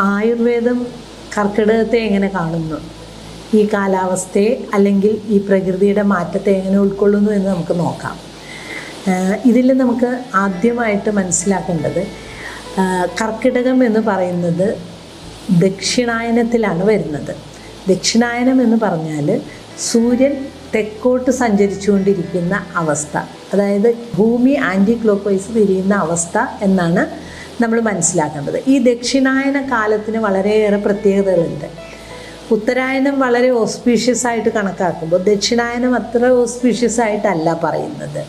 ആയുർവേദം കർക്കിടകത്തെ എങ്ങനെ കാണുന്നു? ഈ കാലാവസ്ഥയെ അല്ലെങ്കിൽ ഈ പ്രകൃതിയുടെ മാറ്റത്തെ എങ്ങനെ ഉൾക്കൊള്ളുന്നു എന്ന് നമുക്ക് നോക്കാം. ഇതിൽ നമുക്ക് ആദ്യമായിട്ട് മനസ്സിലാക്കേണ്ടത് കർക്കിടകം എന്ന് പറയുന്നത് ദക്ഷിണായനത്തിലാണ് വരുന്നത്. ദക്ഷിണായനം എന്ന് പറഞ്ഞാൽ സൂര്യൻ തെക്കോട്ട് സഞ്ചരിച്ചുകൊണ്ടിരിക്കുന്ന അവസ്ഥ. അതായത് ഭൂമി ആന്റി ക്ലോക്ക് വൈസ് തിരിയുന്ന അവസ്ഥ എന്നാണ് നമ്മൾ മനസ്സിലാക്കേണ്ടത്. ഈ ദക്ഷിണായന കാലത്തിന് വളരെയേറെ പ്രത്യേകതകളുണ്ട്. ഉത്തരായനം വളരെ ഓസ്പീഷ്യസ് ആയിട്ട് കണക്കാക്കുമ്പോൾ ദക്ഷിണായനം അത്ര ഓസ്പീഷ്യസ് ആയിട്ടല്ല പറയുന്നത്.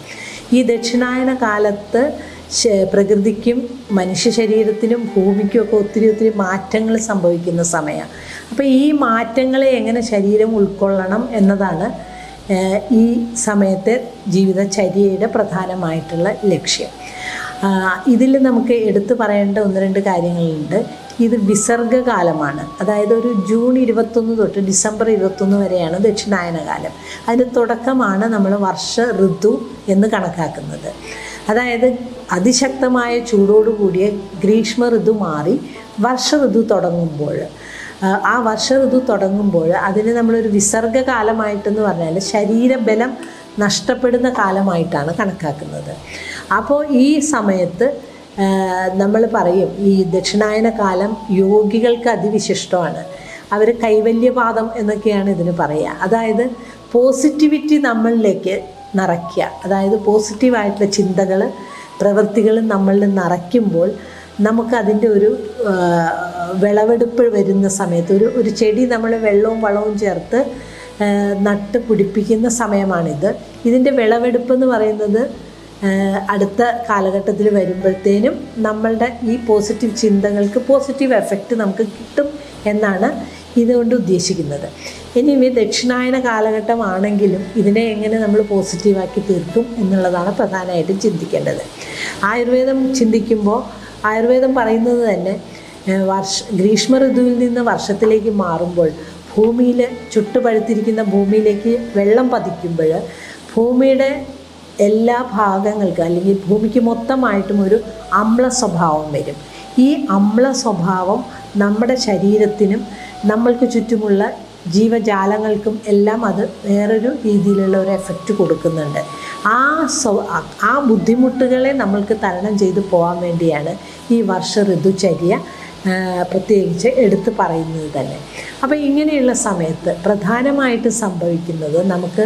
ഈ ദക്ഷിണായന കാലത്ത് പ്രകൃതിക്കും മനുഷ്യ ശരീരത്തിനും ഭൂമിക്കും ഒക്കെ ഒത്തിരി ഒത്തിരി മാറ്റങ്ങൾ സംഭവിക്കുന്ന സമയമാണ് അപ്പോൾ ഈ മാറ്റങ്ങളെ എങ്ങനെ ശരീരം ഉൾക്കൊള്ളണം എന്നതാണ് ഈ സമയത്തെ ജീവിതചര്യയുടെ പ്രധാനമായിട്ടുള്ള ലക്ഷ്യം. ഇതിൽ നമുക്ക് എടുത്തു പറയേണ്ട ഒന്ന് രണ്ട് കാര്യങ്ങളുണ്ട്. ഇത് വിസർഗകാലമാണ്. അതായത് ഒരു ജൂൺ ഇരുപത്തൊന്ന് തൊട്ട് ഡിസംബർ ഇരുപത്തൊന്ന് വരെയാണ് ദക്ഷിണായന കാലം അതിന് തുടക്കമാണ് നമ്മൾ വർഷ ഋതു എന്ന് കണക്കാക്കുന്നത്. അതായത് അതിശക്തമായ ചൂടോടുകൂടിയ ഗ്രീഷ്മ ഋതു മാറി വർഷ ഋതു തുടങ്ങുമ്പോൾ ആ വർഷ ഋതു തുടങ്ങുമ്പോൾ അതിന് നമ്മളൊരു വിസർഗകാലമായിട്ടെന്ന് പറഞ്ഞാൽ ശരീരബലം നഷ്ടപ്പെടുന്ന കാലമായിട്ടാണ് കണക്കാക്കുന്നത്. അപ്പോൾ ഈ സമയത്ത് നമ്മൾ പറയും ഈ ദക്ഷിണായന കാലം യോഗികൾക്ക് അതിവിശിഷ്ടമാണ്. അവർ കൈവല്യപാദം എന്നൊക്കെയാണ് ഇതിന് പറയുക. അതായത് പോസിറ്റിവിറ്റി നമ്മളിലേക്ക് നിറയ്ക്കുക. അതായത് പോസിറ്റീവായിട്ടുള്ള ചിന്തകൾ പ്രവൃത്തികൾ നമ്മളിൽ നിറയ്ക്കുമ്പോൾ നമുക്കതിന്റെ ഒരു വിളവെടുപ്പ് വരുന്ന സമയത്ത് ഒരു ഒരു ചെടി നമ്മൾ വെള്ളവും വളവും ചേർത്ത് നട്ട് പിടിപ്പിക്കുന്ന സമയമാണിത്. ഇതിന്റെ വിളവെടുപ്പ് എന്ന് പറയുന്നത് അടുത്ത കാലഘട്ടത്തിൽ വരുമ്പോഴത്തേനും നമ്മളുടെ ഈ പോസിറ്റീവ് ചിന്തകൾക്ക് പോസിറ്റീവ് എഫക്റ്റ് നമുക്ക് കിട്ടും എന്നാണ് ഇതുകൊണ്ട് ഉദ്ദേശിക്കുന്നത്. ഇനി ഈ ദക്ഷിണായന കാലഘട്ടമാണെങ്കിലും ഇതിനെ എങ്ങനെ നമ്മൾ പോസിറ്റീവാക്കി തീർക്കും എന്നുള്ളതാണ് പ്രധാനമായിട്ടും ചിന്തിക്കേണ്ടത്. ആയുർവേദം ചിന്തിക്കുമ്പോൾ ആയുർവേദം പറയുന്നത് തന്നെ വർഷ ഗ്രീഷ്മ ഋതുവിൽ നിന്ന് വർഷത്തിലേക്ക് മാറുമ്പോൾ ഭൂമിയിൽ ചുട്ടുപഴുത്തിരിക്കുന്ന ഭൂമിയിലേക്ക് വെള്ളം പതിക്കുമ്പോൾ ഭൂമിയുടെ എല്ലാ ഭാഗങ്ങൾക്കും അല്ലെങ്കിൽ ഭൂമിക്ക് മൊത്തമായിട്ടും ഒരു അമ്ല സ്വഭാവം വരും. ഈ അമ്ല സ്വഭാവം നമ്മുടെ ശരീരത്തിനും നമ്മൾക്ക് ചുറ്റുമുള്ള ജീവജാലങ്ങൾക്കും എല്ലാം അത് വേറൊരു രീതിയിലുള്ള ഒരു എഫക്റ്റ് കൊടുക്കുന്നുണ്ട്. ആ സ്വ ആ ബുദ്ധിമുട്ടുകളെ നമ്മൾക്ക് തരണം ചെയ്തു പോകാൻ വേണ്ടിയാണ് ഈ വർഷ ഋതുചര്യ പ്രത്യേകിച്ച് എടുത്തു പറയുന്നത് തന്നെ. അപ്പോൾ ഇങ്ങനെയുള്ള സമയത്ത് പ്രധാനമായിട്ട് സംഭവിക്കുന്നത് നമുക്ക്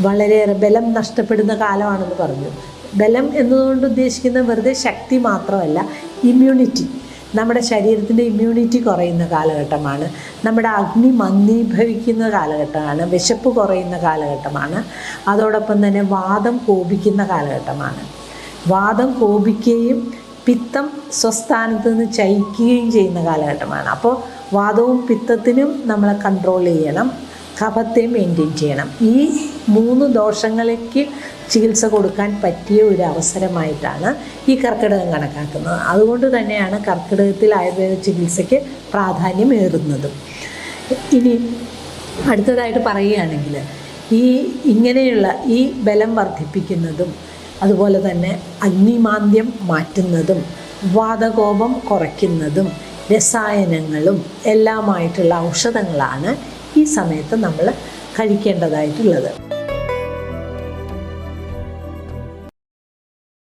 വളരെയേറെ ബലം നഷ്ടപ്പെടുന്ന കാലമാണെന്ന് പറഞ്ഞു. ബലം എന്നതുകൊണ്ട് ഉദ്ദേശിക്കുന്ന വെറുതെ ശക്തി മാത്രമല്ല ഇമ്മ്യൂണിറ്റി നമ്മുടെ ശരീരത്തിന്റെ ഇമ്മ്യൂണിറ്റി കുറയുന്ന കാലഘട്ടമാണ്. നമ്മുടെ അഗ്നി മന്ദീഭവിക്കുന്ന കാലഘട്ടമാണ്. വിശപ്പ് കുറയുന്ന കാലഘട്ടമാണ്. അതോടൊപ്പം തന്നെ വാദം കോപിക്കുന്ന കാലഘട്ടമാണ്. വാദം കോപിക്കുകയും പിത്തം സ്വസ്ഥാനത്ത് നിന്ന് ചയിക്കുകയും ചെയ്യുന്ന കാലഘട്ടമാണ്. അപ്പോൾ വാദവും പിത്തത്തിനും നമ്മളെ കൺട്രോൾ ചെയ്യണം. കഫത്തെ മെയിന്റെയിൻ ചെയ്യണം. ഈ മൂന്ന് ദോഷങ്ങളേക്ക് ചികിത്സ കൊടുക്കാൻ പറ്റിയ ഒരു അവസരമായിട്ടാണ് ഈ കർക്കിടകം കണക്കാക്കുന്നത്. അതുകൊണ്ട് തന്നെയാണ് കർക്കിടകത്തിൽ ആയുർവേദ ചികിത്സയ്ക്ക് പ്രാധാന്യം ഏറുന്നതും ഇനി അടുത്തതായിട്ട് പറയുകയാണെങ്കിൽ ഈ ഇങ്ങനെയുള്ള ഈ ബലം വർദ്ധിപ്പിക്കുന്നതും അതുപോലെ തന്നെ അഗ്നിമാന്ദ്യം മാറ്റുന്നതും വാതകോപം കുറയ്ക്കുന്നതും രസായനങ്ങളും എല്ലാമായിട്ടുള്ള ഔഷധങ്ങളാണ് ഈ സമയത്ത് നമ്മൾ കഴിക്കേണ്ടതായിട്ടുള്ളത്.